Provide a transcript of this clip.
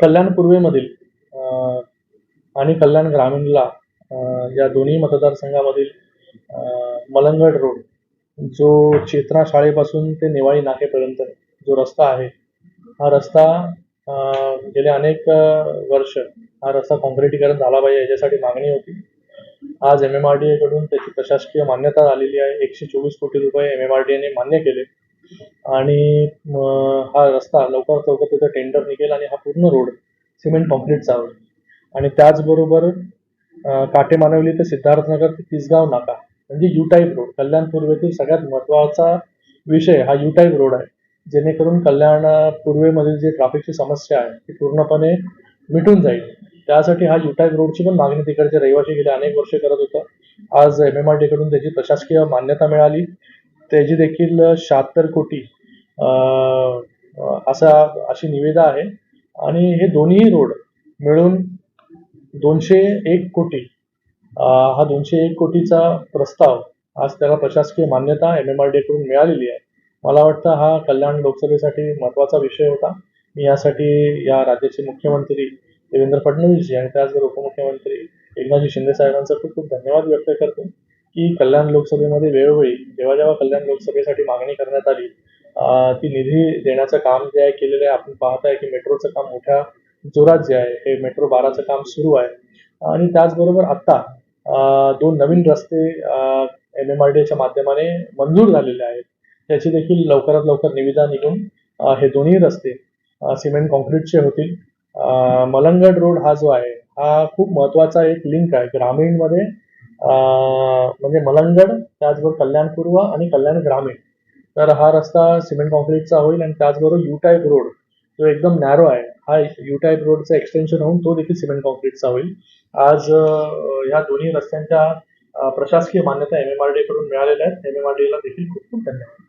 कल्याण पूर्वेमधील आणि कल्याण ग्रामीणला या दोन्ही मतदारसंघामधील मलंगड रोड जो चेतना शाळेपासून ते नेवाळी नाकेपर्यंत जो रस्ता आहे हा रस्ता गेले अनेक वर्ष हा रस्ता काँक्रिटीकरण झाला पाहिजे याच्यासाठी मागणी होती. आज एम एम आर डी एकडून त्याची प्रशासकीय मान्यता आलेली आहे. एकशे चोवीस कोटी रुपये एम एम आर डी एने मान्य केले. आणि हा रस्ता लवकरात लवकर त्याचं टेंडर निघेल आणि हा पूर्ण रोड सिमेंट कॉन्क्रीटचा होईल. आणि त्याचबरोबर काटे मानवली ते सिद्धार्थनगर ते तिसगाव नाका. म्हणजे यू टाईप रोड कल्याण पूर्वेतील सगळ्यात महत्त्वाचा विषय हा यू टाईप रोड आहे. जेणेकरून कल्याण पूर्वेमधील जी ट्रॅफिकची समस्या आहे ती पूर्णपणे मिटून जाईल. त्यासाठी हा युटाईप रोडची पण मागणी तिकडचे रहिवासी गेले अनेक वर्षे करत होतं. आज एम एम आरकडून त्याची प्रशासकीय मान्यता मिळाली. त्याची देखील शहात्तर कोटी असा अशी निवेदा आहे. आणि हे दोन्ही रोड मिळून दोनशे एक कोटी हा दोनशे एक कोटीचा प्रस्ताव आज त्याला प्रशासकीय मान्यता एम एम आरकडून मिळालेली आहे. मला वाटतं हा कल्याण लोकसभेसाठी महत्त्वाचा विषय होता. मी यासाठी या राज्याचे मुख्यमंत्री देवेंद्र फडणवीसजी आणि त्याचबरोबर उपमुख्यमंत्री एकनाथजी शिंदे साहेबांचा खूप खूप धन्यवाद व्यक्त करतो. की कल्याण लोकसभेमध्ये वेळोवेळी जेव्हा जेव्हा कल्याण लोकसभेसाठी मागणी करण्यात आली ती निधी देण्याचं काम जे आहे केलेलं आहे आपण पाहत आहे की मेट्रोचं काम मोठ्या जोरात जे आहे हे मेट्रो बाराचं काम सुरू आहे. आणि त्याचबरोबर आत्ता दोन नवीन रस्ते एम एम आर डीच्या माध्यमाने मंजूर झालेले आहेत. त्याची देखील लवकरात लवकर निविदा निघून हे दोन्ही रस्ते सिमेंट कॉन्क्रीटचे होतील. मलंगड रोड हा जो आहे हा खूप महत्त्वाचा एक लिंक आहे. ग्रामीणमध्ये म्हणजे मलंगड त्याचबरोबर कल्याण पूर्व आणि कल्याण ग्रामीण. तर हा रस्ता सिमेंट कॉन्क्रीटचा होईल आणि त्याचबरोबर यू टाईप रोड जो एकदम नॅरो आहे हा यू टाईप रोडचं एक्सटेन्शन होऊन तो देखील सिमेंट कॉन्क्रीटचा होईल. आज ह्या दोन्ही रस्त्यांच्या प्रशासकीय मान्यता एम एम आरकडून मिळालेल्या आहेत. एम एम आर डीला देखील खूप खूप धन्यवाद.